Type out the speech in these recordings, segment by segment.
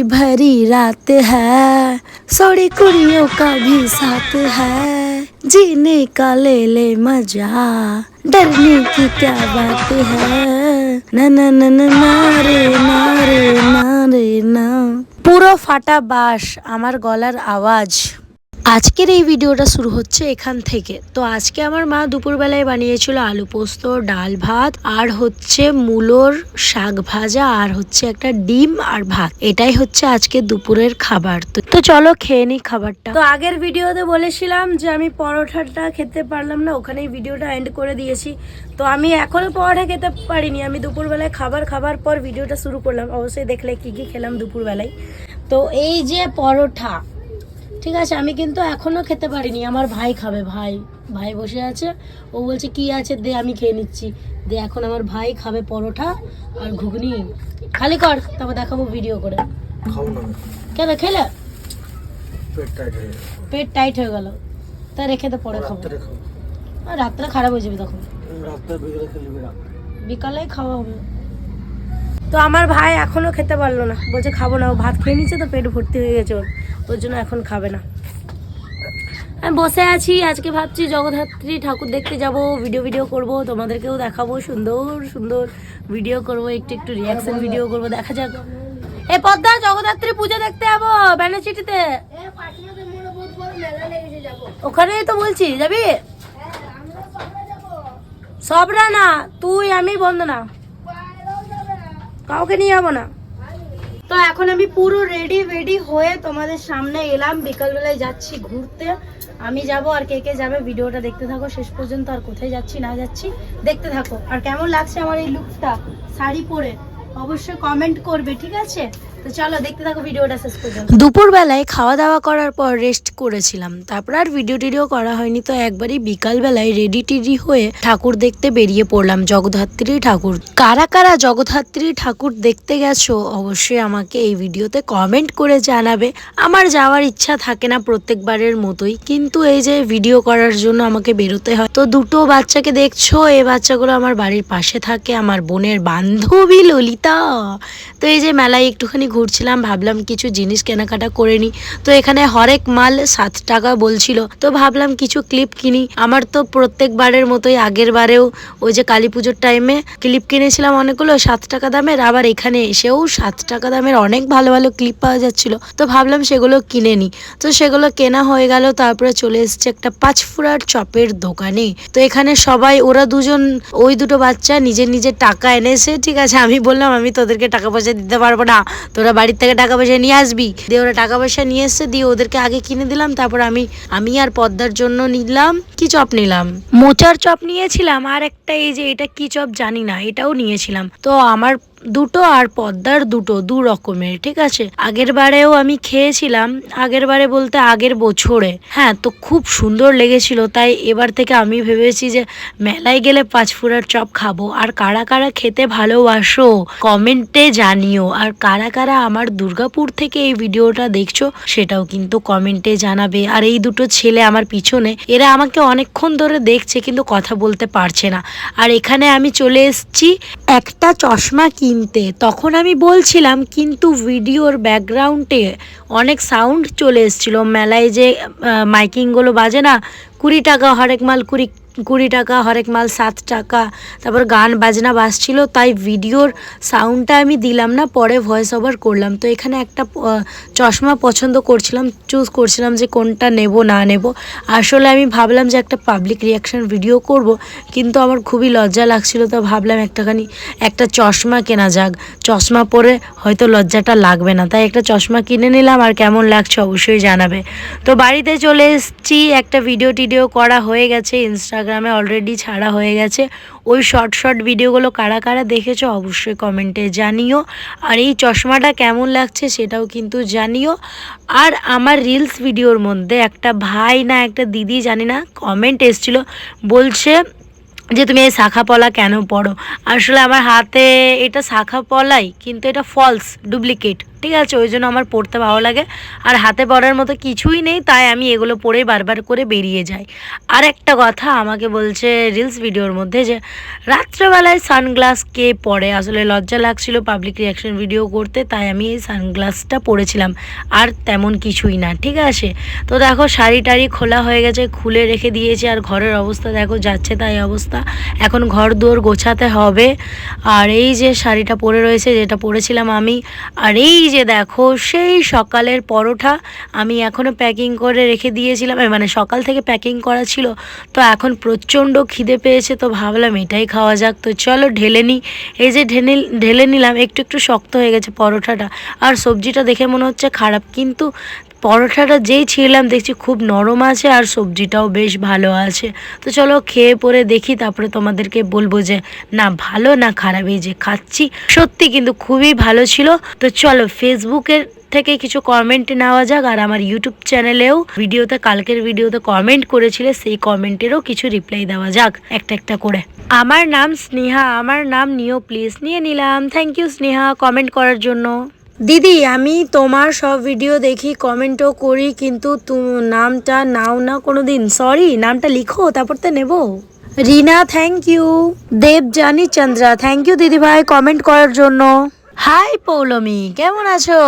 भरी रात है सोड़ी कुड़ियों का भी साथ है जीने का ले ले मजा डरने की क्या बात है ना ना ना ना ना रे ना রে না রে না পুরো ফাটা বাস আমার গলার আওয়াজ আজকের এই ভিডিওটা শুরু হচ্ছে এখান থেকে। তো আজকে আমার মা দুপুরবেলায় বানিয়েছিল আলু পোস্ত, ডাল ভাত, আর হচ্ছে মূলোর শাক ভাজা, আর হচ্ছে একটা ডিম আর ভাত। এটাই হচ্ছে আজকে দুপুরের খাবার। তো তো চলো খেয়ে নিই খাবারটা। তো আগের ভিডিওতে বলেছিলাম যে আমি পরোটাটা খেতে পারলাম না, ওখানেই ভিডিওটা এন্ড করে দিয়েছি। তো আমি এখনও পরোটা খেতে পারিনি, আমি দুপুরবেলায় খাবার খাবার পর ভিডিওটা শুরু করলাম। অবশ্যই দেখলে কি কি খেলাম দুপুরবেলায়। তো এই যে পরোটা ঠিক আছে আমি কিন্তু এখনও খেতে পারিনি আমার ভাই খাবে ভাই ভাই বসে আছে ও বলছে কি আছে? দে আমি খেয়ে নিচ্ছি। দে এখন আমার ভাই খাবে পরোটা আর ঘুগনি। খালি কর তারপর দেখাবো ভিডিও করে। কেন খেলে? পেট টাইট হয়ে গেল। তা রেখে তো পরে খাব। রাত্রে আর রাত্রে খারাপ হয়ে যাবে তখন। বিকেলে খাওয়া হবে। তো আমার ভাই এখনও খেতে পারল না। বলছে খাব না। ও ভাত খেয়ে নিচ্ছে তো পেট ভর্তি হয়ে গেছে ওর। ওর জন্য এখন খাবে না। আমি বসে আছি আজকে ভাবছি জগদ্ধাত্রী ঠাকুর দেখতে যাব ভিডিও ভিডিও করব তোমাদেরকেও দেখাবো সুন্দর সুন্দর ভিডিও করব একটু একটু রিয়াকশন ভিডিও করব দেখা যাক। এ পদ্মা জগদ্ধাত্রী পুজো দেখতে যাব ব্যানাচিটিতে ওখানেই তো বলছি যাবি? সবরা না তুই আমি বন্ধ না। কাউকে নিয়ে যাব না। তো এখন আমি পুরো রেডি রেডি হয়ে তোমাদের সামনে এলাম। বিকালবেলায় যাচ্ছি ঘুরতে। আমি যাব আর কে কে যাবে ভিডিওটা দেখতে থাকো। শেষ পর্যন্ত আর কোথায় যাচ্ছি, না যাচ্ছি, দেখতে থাকো। আর কেমন লাগছে আমার এই লুকটা শাড়ি পরে? অবশ্যই কমেন্ট করবে, ঠিক আছে? দুপুরবেলায় খাওয়া দাওয়া করার পর রেস্ট করেছিলাম। তারপর আর ভিডিও টিডিও করা হয়নি, তো একবারই বিকালবেলায় রেডি টিডি হয়ে ঠাকুর দেখতে বেরিয়ে পড়লাম, জগদ্ধাত্রী ঠাকুর। কারা কারা জগদ্ধাত্রী ঠাকুর দেখতে গেছো, অবশ্যই আমাকে এই ভিডিওতে কমেন্ট করে জানাবে। আমার যাওয়ার ইচ্ছা থাকে না প্রত্যেকবারের মতোই, কিন্তু এই যে ভিডিও করার জন্য আমাকে বেরোতে হয়, তো দুটো বাচ্চাকে দেখছ এই বাচ্চাগুলো আমার বাড়ির পাশে থাকে, আমার বোনের বান্ধবী ললিতা। তো এই যে মেলায় একটুখানি ঘুরছিলাম, ভাবলাম কিছু জিনিস কেনাকাটা করে নিই তো এখানে হরেক মাল সাত টাকা বলছিল। তো ভাবলাম কিছু ক্লিপ কিনি। আমার তো প্রত্যেকবারের মতোই আগের বারেও ওই যে কালী পুজোর টাইমে ক্লিপ কিনেছিলাম অনেকগুলো সাত টাকা দামের। আবার এখানে এসেও সাত টাকা দামের অনেক ভালো ভালো ক্লিপ পাওয়া যাচ্ছিল। তো ভাবলাম সেগুলো কিনে নিই তো সেগুলো কেনা হয়ে গেল, তারপরে চলে এসছে একটা পাঁচ ফুরার চপের দোকানে। তো এখানে সবাই, ওরা দুজন, ওই দুটো বাচ্চা নিজের নিজের টাকা এনেছে, ঠিক আছে? আমি বললাম, আমি তোদেরকে টাকা পয়সা দিতে পারব না। তোরা বাড়ির থেকে টাকা পয়সা নিয়ে আসবি। দিয়ে ওরা টাকা পয়সা নিয়ে এসছে দিয়ে ওদেরকে আগে কিনে দিলাম, তারপর আমি আমি আর পদ্মার জন্য নিলাম, কি চপ নিলাম? মোচার চপ নিয়েছিলাম, আর একটা এই যে, এটা কি চপ জানি না, এটাও নিয়েছিলাম। তো আমার দুটো আর পদ্মার দুটো, দু রকমের, ঠিক আছে? আগের বারেও আমি খেয়েছিলাম, আগের বারে বলতে আগের বছরে। হ্যাঁ তো খুব সুন্দর লেগেছিল, তাই এবার থেকে আমি ভেবেছি যে মেলায় গেলে পাঁচফুরার চপ খাব। আর কারা কারা খেতে ভালোবাসো, কমেন্টে জানিও। আর কারা কারা আমার দুর্গাপুর থেকে এই ভিডিওটা দেখছ, সেটাও কিন্তু কমেন্টে জানাবে। আর এই দুটো ছেলে আমার পিছনে, এরা আমাকে অনেকক্ষণ ধরে দেখছে, কিন্তু কথা বলতে পারছে না। আর এখানে আমি চলে এসেছি একটা চশমা কিনতে তখন আমি বলছিলাম, কিন্তু ভিডিওর ব্যাকগ্রাউন্ডে অনেক সাউন্ড চলে এসেছিল। মেলায় যে মাইকিংগুলো বাজে না, কুড়ি টাকা হরেক মাল কুড়ি কুড়ি টাকা, হরেক মাল সাত টাকা। তারপর গান বাজনা বাজছিল, তাই ভিডিওর সাউন্ডটা আমি দিলাম না, পরে ভয়েস ওভার করলাম। তো এখানে একটা চশমা পছন্দ করছিলাম চুজ করছিলাম যে কোনটা নেব, না নেব। আসলে আমি ভাবলাম যে একটা পাবলিক রিয়াকশন ভিডিও করব, কিন্তু আমার খুবই লজ্জা লাগছিল, তো ভাবলাম একটাখানি, একটা চশমা কেনা যাক। চশমা পরে হয়তো লজ্জাটা লাগবে না, তাই একটা চশমা কিনে নিলাম, আর কেমন লাগছে অবশ্যই জানাবে। তো বাড়িতে চলে এসেছি, একটা ভিডিও টিডিও করা হয়ে গেছে ইনস্টাগ্রামে অলরেডি ছাড়া হয়ে গেছে। ওই শর্ট শর্ট ভিডিওগুলো কারা কারা দেখেছ অবশ্যই কমেন্টে জানিও। আর এই চশমাটা কেমন লাগছে সেটাও কিন্তু জানিও। আর আমার রিলস ভিডিওর মধ্যে একটা ভাই না একটা দিদি, জানি না কমেন্ট এসছিল, বলছে যে, তুমি এই শাখা পলা কেন পড়ো? আসলে আমার হাতে এটা শাখা পলাই, কিন্তু এটা ফলস ডুপ্লিকেট ঠিক আছে, ওই জন্য আমার পরতে ভালো লাগে। আর হাতে পরার মতো কিছুই নেই, তাই আমি এগুলো পরেই বারবার করে বেরিয়ে যাই। আর একটা কথা আমাকে বলছে রিলস ভিডিওর মধ্যে যে, রাত্রেবেলায় সানগ্লাস কে পরে আসলে লজ্জা লাগছিল পাবলিক রিয়াকশন ভিডিও করতে, তাই আমি এই সানগ্লাসটা পরেছিলাম আর তেমন কিছুই না, ঠিক আছে? তো দেখো, শাড়ি টাড়ি খোলা হয়ে গেছে, খুলে রেখে দিয়েছি, আর ঘরের অবস্থা দেখো, যাচ্ছে তাই অবস্থা। এখন ঘর দুয়ার গোছাতে হবে। আর এই যে শাড়িটা পরে রয়েছে, যেটা পরেছিলাম আমি, আর এই যে দেখো, সেই সকালের পরোটা আমি এখনও প্যাকিং করে রেখে দিয়েছিলাম। মানে সকাল থেকে প্যাকিং করা ছিল, তো এখন প্রচণ্ড খিদে পেয়েছে, তো ভাবলাম এটাই খাওয়া যাক। তো চলো ঢেলে নিই। এই যে ঢেলে ঢেলে নিলাম, একটু একটু শক্ত হয়ে গেছে পরোটাটা। আর সবজিটা দেখে মনে হচ্ছে খারাপ, কিন্তু পরোটাটা যেই ছিলাম দেখছি খুব নরম আছে আর সবজিটাও বেশ ভালো আছে। তো চলো খেয়ে পরে দেখি, তারপরে তোমাদেরকে বলব যে, না, ভালো না খারাপ, এই যে খাচ্ছি। সত্যি কিন্তু খুবই ভালো ছিল। তো চলো ফেসবুকের থেকে কিছু কমেন্ট নেওয়া যাক, আর আমার ইউটিউব চ্যানেলেও ভিডিওতে, কালকের ভিডিওতে কমেন্ট করেছিলে, সেই কমেন্টেরও কিছু রিপ্লাই দেওয়া যাক, একটা একটা করে। আমার নাম স্নেহা, আমার নাম নিও প্লিজ নিয়ে নিলাম। থ্যাংক ইউ স্নেহা কমেন্ট করার জন্য। দিদি, আমি তোমার সব ভিডিও দেখি কমেন্টও করি, কিন্তু নামটা নাও না কোনো দিন সরি নামটা লিখো, তারপর তো নেব। Rina thank you Debjani Chandra thank you দিদি ভাই কমেন্ট করার জন্য। হাই পৌলমি, কেমন আছো?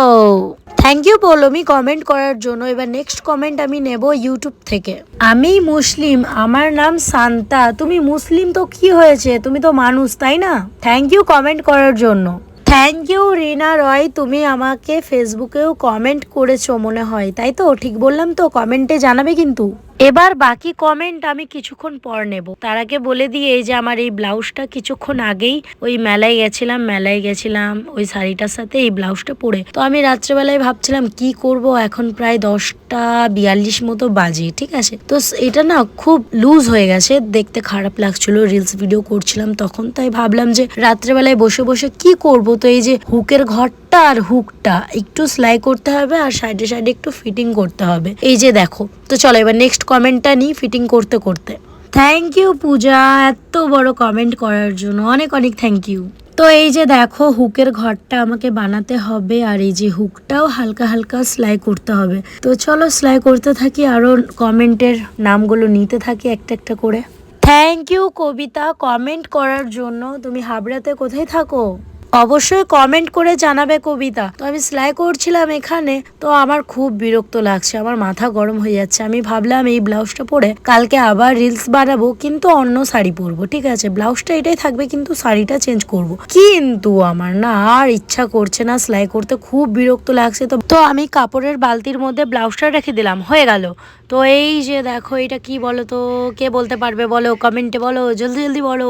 থ্যাংক ইউ পৌলমি কমেন্ট করার জন্য। এবার নেক্সট কমেন্ট আমি নেব ইউটিউব থেকে। আমি মুসলিম, আমার নাম সান্তা। তুমি মুসলিম, তো কি হয়েছে? তুমি তো মানুষ, তাই না? থ্যাংক ইউ কমেন্ট করার জন্য। থ্যাংক ইউ রিনা রয় তুমি আমাকে ফেসবুকেও কমেন্ট করেছ মনে হয়, তাই তো? ঠিক বললাম তো কমেন্টে জানাবে কিন্তু। এবার বাকি কমেন্ট আমি কিছুক্ষণ পর নেব। তার আগে বলে দিয়ে যে আমার এই ব্লাউজটা কিছুক্ষণ আগেই ওই মেলায় গেছিলাম মেলায় গেছিলাম, ওই শাড়িটার সাথে এই ব্লাউজটা পরে। তো আমি রাত্রেবেলায় ভাবছিলাম, কি করব? এখন প্রায় দশটা বিয়াল্লিশ মতো বাজে, ঠিক আছে? তো এটা না খুব লুজ হয়ে গেছে, দেখতে খারাপ লাগছিল রিলস ভিডিও করছিলাম তখন। তাই ভাবলাম যে রাত্রেবেলায় বসে বসে কি করব? তো এই যে হুকের ঘরটা আর হুকটা একটু সেলাই করতে হবে আর সাইডে সাইডে একটু ফিটিং করতে হবে। এই যে দেখো, তো চলো এবার নেক্সট কমেন্টটা নিই ফিটিং করতে করতে। থ্যাংক ইউ পূজা, এত বড় কমেন্ট করার জন্য। অনেক অনেক থ্যাংক ইউ তো এই যে দেখো, হুকের ঘরটা আমাকে বানাতে হবে আর এই যে হুকটাও হালকা হালকা সেলাই করতে হবে। তো চলো সেলাই করতে থাকি আরও কমেন্টের নামগুলো নিতে থাকি একটা একটা করে। থ্যাংক ইউ কবিতা কমেন্ট করার জন্য। তুমি হাবড়াতে কোথায় থাকো? অবশ্যই কমেন্ট করে জানাবে কবিতা। তো আমি সেলাই করছিলাম এখানে, তো আমার খুব বিরক্ত লাগছে, আমার মাথা গরম হয়ে যাচ্ছে। আমি ভাবলাম এই ব্লাউজটা পরে কালকে আবার রিলস বানাবো, কিন্তু অন্য শাড়ি পরবো, ঠিক আছে? ব্লাউজটা এটাই থাকবে, কিন্তু শাড়িটা চেঞ্জ করব। কিন্তু আমার না আর ইচ্ছা করছে না সেলাই করতে, খুব বিরক্ত লাগছে। তো তো আমি কাপড়ের বালতির মধ্যে ব্লাউজটা রেখে দিলাম, হয়ে গেল। তো এই যে দেখো, এটা কি বলো তো? কে বলতে পারবে বলো? কমেন্টে বলো, জলদি জলদি বলো।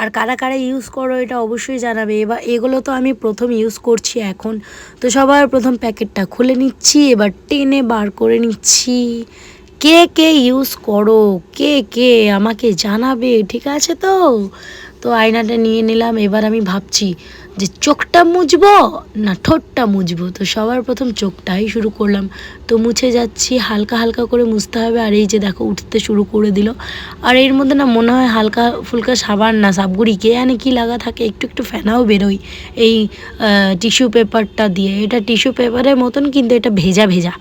আর কারা কারা ইউজ করো, এটা অবশ্যই জানাবে। এবার এগুলো তো আমি প্রথম ইউজ করছি এখন। তো সবার প্রথম প্যাকেটটা খুলে নিচ্ছি, এবার টেনে বার করে নিচ্ছি। কে কে ইউজ করো? কে কে? আমাকে জানাবে, ঠিক আছে তো? তো আয়নাটা নিয়ে নিলাম, এবার আমি ভাবছি যে চোখটা মুছবো না ঠোঁটটা মুছবো? তো সবার প্রথম চোখটাই শুরু করলাম। তো মুছে যাচ্ছি, হালকা হালকা করে মুছতে হবে। আর এই যে দেখো, উঠতে শুরু করে দিল। আর এর মধ্যে না মনে হয় হালকা ফুলকা সাবান না, সাবগুড়ি কে আনে কি লাগা থাকে, একটু একটু ফেনাও বেরোয়। এই টিস্যু পেপারটা দিয়ে। এটা টিস্যু পেপারের মতন, কিন্তু এটা ভেজা ভেজা।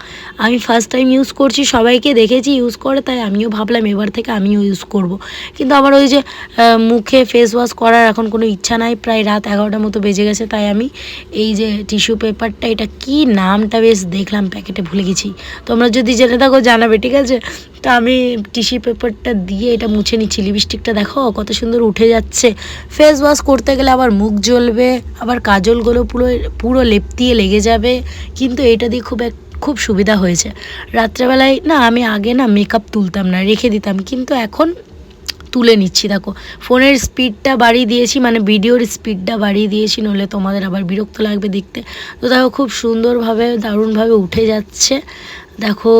আমি ফার্স্ট টাইম ইউজ করছি, সবাইকে দেখেছি ইউজ করে, তাই আমিও ভাবলাম এবার থেকে আমিও ইউজ করব। কিন্তু আমার ওই যে মুখে ফেস ওয়াশ করার এখন কোনো ইচ্ছা নাই। প্রায় রাত এগারোটার মতো বেজে গেছে, তাই আমি এই যে টিস্যু পেপারটা এটা কি নামটা বেশ দেখলাম, প্যাকেটে ভুলে গেছি। তোমরা যদি জেনে থাকো, জানাবে, ঠিক আছে? তো আমি টিস্যু পেপারটা দিয়ে এটা মুছে নিচ্ছি। লিপস্টিকটা দেখো, কত সুন্দর উঠে যাচ্ছে। ফেস ওয়াশ করতে গেলে আবার মুখ জ্বলবে, আবার কাজলগুলো পুরো পুরো লেপতিয়ে লেগে যাবে। কিন্তু এটা দিয়ে খুব এক, খুব সুবিধা হয়েছে। রাত্রেবেলায় না, আমি আগে না মেকআপ তুলতাম না, রেখে দিতাম। কিন্তু এখন তুলে নিচ্ছি, দেখো। ফোনের স্পিডটা বাড়িয়ে দিয়েছি মানে ভিডিওর স্পিডটা বাড়িয়ে দিয়েছি, নইলে তোমাদের আবার বিরক্ত লাগবে দেখতে। তো দেখো, খুব সুন্দরভাবে, দারুণভাবে উঠে যাচ্ছে। দেখো,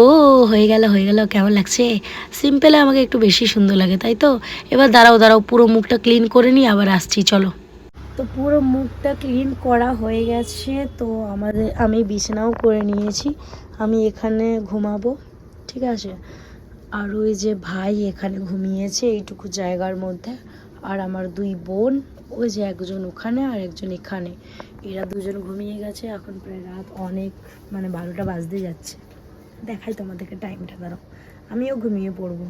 হয়ে গেল হয়ে গেল, কেমন লাগছে? সিম্পলে আমাকে একটু বেশি সুন্দর লাগে, তাই তো? এবার দাঁড়াও দাঁড়াও, পুরো মুখটা ক্লিন করে নিই আবার আসছি, চলো। তো পুরো মুখটা ক্লিন করা হয়ে গেছে, তো আমাদের, আমি বিছানাও করে নিয়েছি। আমি এখানে ঘুমাবো, ঠিক আছে? আর ওই যে ভাই এখানে ঘুমিয়েছে এইটুকু জায়গার মধ্যে। আর আমার দুই বোন, ওই যে একজন ওখানে আর একজন এখানে। এরা দুজন ঘুমিয়ে গেছে, এখন প্রায় রাত অনেক মানে বারোটা বাজতে যাচ্ছে। দেখাই তোমাদেরকে টাইমটা দাঁড়াও। আমিও ঘুমিয়ে পড়ব।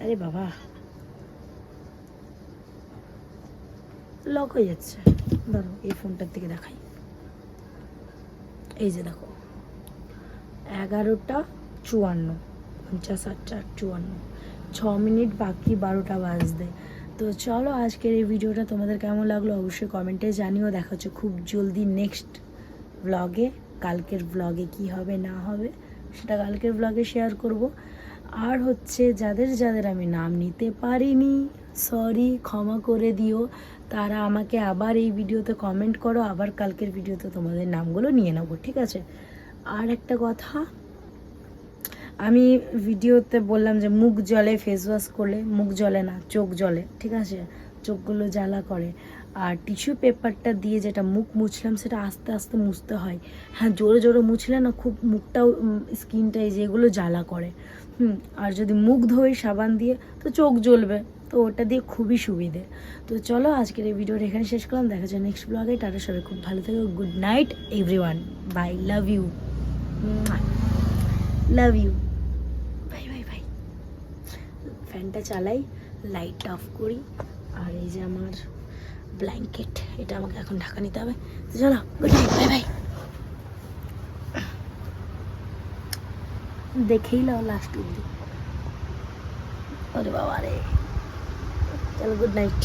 আরে বাবা। লক হয়ে যাচ্ছে। ধরো এই ফোনটার থেকে দেখাই। এই যে দেখো, এগারোটা চুয়ান্ন। পঞ্চাশ আট চার চুয়ান্ন। ছ মিনিট বাকি বারোটা বাজতে। তো চলো আজকের এই ভিডিওটা তোমাদের কেমন লাগল অবশ্যই কমেন্টে জানিও। দেখা হচ্ছে খুব জলদি নেক্সট ব্লগে কালকের ব্লগে কি হবে, না হবে, সেটা কালকের ব্লগে শেয়ার করব। আর হচ্ছে যাদের যাদের আমি নাম নিতে পারিনি সরি ক্ষমা করে দিও। তারা আমাকে আবার এই ভিডিওতে কমেন্ট করো, আবার কালকের ভিডিওতে তোমাদের নামগুলো নিয়ে নেব, ঠিক আছে? আর একটা কথা আমি ভিডিওতে বললাম যে মুখ জলে ফেস ওয়াশ করলে মুখ জলে না, চোখ জলে, ঠিক আছে? চোখগুলো জ্বালা করে। আর টিস্যু পেপারটা দিয়ে যেটা মুখ মুছলাম, সেটা আস্তে আস্তে মুছতে হয়। হ্যাঁ জোরে জোরে মুছলে না খুব মুখটাও স্কিনটাই যেগুলো জ্বালা করে। হুম, আর যদি মুখ ধোই সাবান দিয়ে, তো চোখ জ্বলবে। তো ওটা দিয়ে খুবই সুবিধে। তো চলো, আজকের এই ভিডিওটা এখানে শেষ করলাম। দেখা যায় নেক্সট ব্লগে টাটা সবাই, খুব ভালো থেকো। Good night everyone bye love you love you bye bye bye. ফ্যানটা চালাই লাইটটা অফ করি, আর এই যে আমার ব্ল্যাঙ্কেট এটা আমাকে এখন ঢাকা নিতে হবে। চলো গুড নাইট বাই বাই দেখেই লাও লাস্ট অব্দি ওরে বাবা রে চলো গুড নাইট